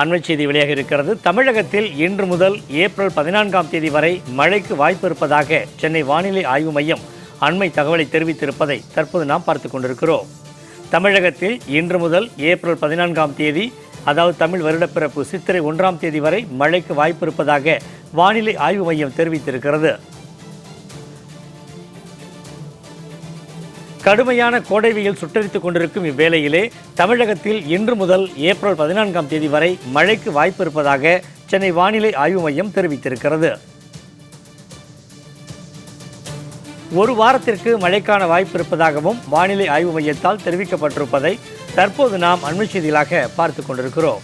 அண்மை செய்தி வெளியாக இருக்கிறது. தமிழகத்தில் இன்று முதல் ஏப்ரல் பதினான்காம் தேதி வரை மழைக்கு வாய்ப்பு இருப்பதாக சென்னை வானிலை ஆய்வு மையம் அண்மை தகவலை தெரிவித்திருப்பதை தற்போது நாம் பார்த்து கொண்டிருக்கிறோம். தமிழகத்தில் இன்று முதல் ஏப்ரல் பதினான்காம் தேதி அதாவது தமிழ் வருடப்பிறப்பு சித்திரை ஒன்றாம் தேதி வரை மழைக்கு வாய்ப்பு இருப்பதாக வானிலை ஆய்வு மையம் தெரிவித்திருக்கிறது. கடுமையான கோடை வெயில் சுட்டரித்துக் கொண்டிருக்கும் இவ்வேளையிலே தமிழகத்தில் இன்று முதல் ஏப்ரல் பதினான்காம் தேதி வரை மழைக்கு வாய்ப்பு இருப்பதாக சென்னை வானிலை ஆய்வு மையம் தெரிவித்திருக்கிறது. ஒரு வாரத்திற்கு மழைக்கான வாய்ப்பு இருப்பதாகவும் வானிலை ஆய்வு மையத்தால் தெரிவிக்கப்பட்டிருப்பதை தற்போது நாம் அண்மை செய்திகளாக பார்த்து கொண்டிருக்கிறோம்.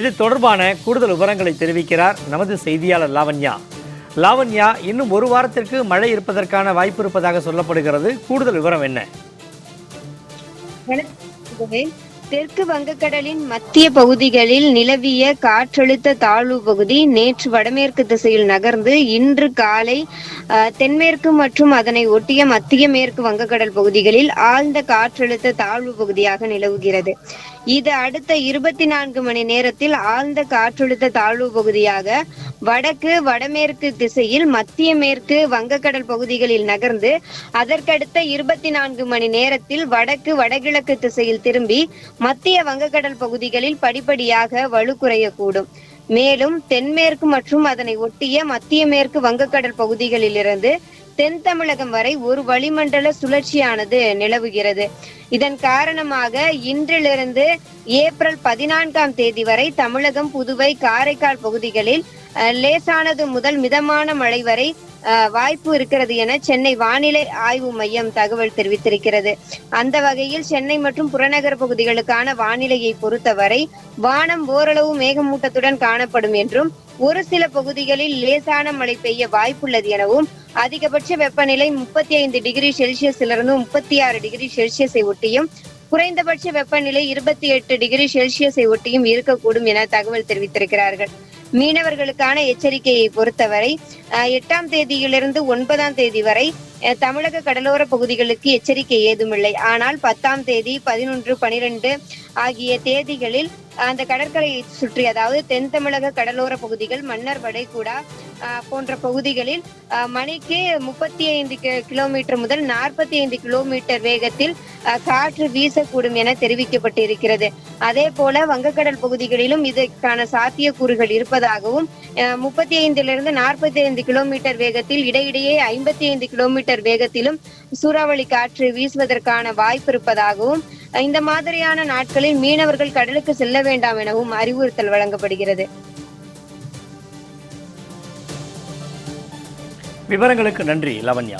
இது தொடர்பான கூடுதல் விவரங்களை தெரிவிக்கிறார் நமது செய்தியாளர் லாவண்யா. லாவண்யா இன்னும் ஒரு வாரத்திற்கு மழை இருப்பதற்கான வாய்ப்பு இருப்பதாக சொல்லப்படுகிறது. கூடுதல் விவரம் என்ன? தெற்கு வங்கக்கடலின் மத்திய பகுதிகளில் நிலவிய காற்றழுத்த தாழ்வு பகுதி நேற்று வடமேற்கு திசையில் நகர்ந்து இன்று காலை தென்மேற்கு மற்றும் அதனை ஒட்டிய மத்திய மேற்கு வங்கக்கடல் பகுதிகளில் ஆழ்ந்த காற்றழுத்த தாழ்வு பகுதியாக நிலவுகிறது. இது அடுத்த இருபத்தி நான்கு மணி நேரத்தில் ஆழ்ந்த காற்றழுத்த தாழ்வு பகுதியாக வடக்கு வடமேற்கு திசையில் மத்திய மேற்கு வங்கக்கடல் பகுதிகளில் நகர்ந்து அதற்கடுத்த இருபத்தி நான்கு மணி நேரத்தில் வடக்கு வடகிழக்கு திசையில் திரும்பி மத்திய வங்கக்கடல் பகுதிகளில் படிப்படியாக வலுக்குறையக்கூடும் மேலும் தென்மேற்கு மற்றும் அதனை ஒட்டிய மத்திய மேற்கு வங்கக்கடல் பகுதிகளிலிருந்து தென் தமிழகம் வரை ஒரு வளிமண்டல சுழற்சியானது நிலவுகிறது. இதன் காரணமாக இன்றிலிருந்து ஏப்ரல் பதினான்காம் தேதி வரை தமிழகம் புதுவை காரைக்கால் பகுதிகளில் அஹ், லேசானது முதல் மிதமான மழை வரை வாய்ப்பு இருக்கிறது என சென்னை வானிலை ஆய்வு மையம் தகவல் தெரிவித்திருக்கிறது. அந்த வகையில் சென்னை மற்றும் புறநகர் பகுதிகளுக்கான வானிலையை பொறுத்தவரை வானம் ஓரளவு மேகமூட்டத்துடன் காணப்படும் என்றும் ஒரு சில பகுதிகளில் லேசான மழை பெய்ய வாய்ப்புள்ளது எனவும் அதிகபட்ச வெப்பநிலை முப்பத்தி ஐந்து டிகிரி செல்சியஸிலிருந்து முப்பத்தி ஆறு டிகிரி செல்சியஸை ஒட்டியும் குறைந்தபட்ச வெப்பநிலை இருபத்தி எட்டு டிகிரி செல்சியஸை ஒட்டியும் இருக்கக்கூடும் என தகவல் தெரிவித்திருக்கிறார்கள். மீனவர்களுக்கான எச்சரிக்கையை பொறுத்தவரை எட்டாம் தேதியிலிருந்து ஒன்பதாம் தேதி வரை தமிழக கடலோர பகுதிகளுக்கு எச்சரிக்கை ஏதுமில்லை. ஆனால் பத்தாம் தேதி பதினொன்று பனிரெண்டு ஆகிய தேதிகளில் அந்த கடற்கரையை சுற்றி அதாவது தென் தமிழக கடலோர பகுதிகள் மன்னர் வடைகுடா போன்ற பகுதிகளில் மணிக்கு முப்பத்தி ஐந்து கிலோமீட்டர் முதல் நாற்பத்தி ஐந்து கிலோமீட்டர் வேகத்தில் காற்று வீசக்கூடும் என தெரிவிக்கப்பட்டிருக்கிறது. அதே போல வங்கக்கடல் பகுதிகளிலும் இதற்கான சாத்தியக்கூறுகள் இருப்பதாகவும் முப்பத்தி ஐந்திலிருந்து நாற்பத்தி ஐந்து கிலோமீட்டர் வேகத்தில் இடையிடையே ஐம்பத்தி ஐந்து கிலோமீட்டர் வேகத்திலும் சூறாவளி காற்று வீசுவதற்கான வாய்ப்பு இருப்பதாகவும் இந்த மாதிரியான நாட்களில் மீனவர்கள் கடலுக்கு செல்ல வேண்டாம் எனவும் அறிவுறுத்தல் வழங்கப்படுகிறது. விவரங்களுக்கு நன்றி லவன்யா.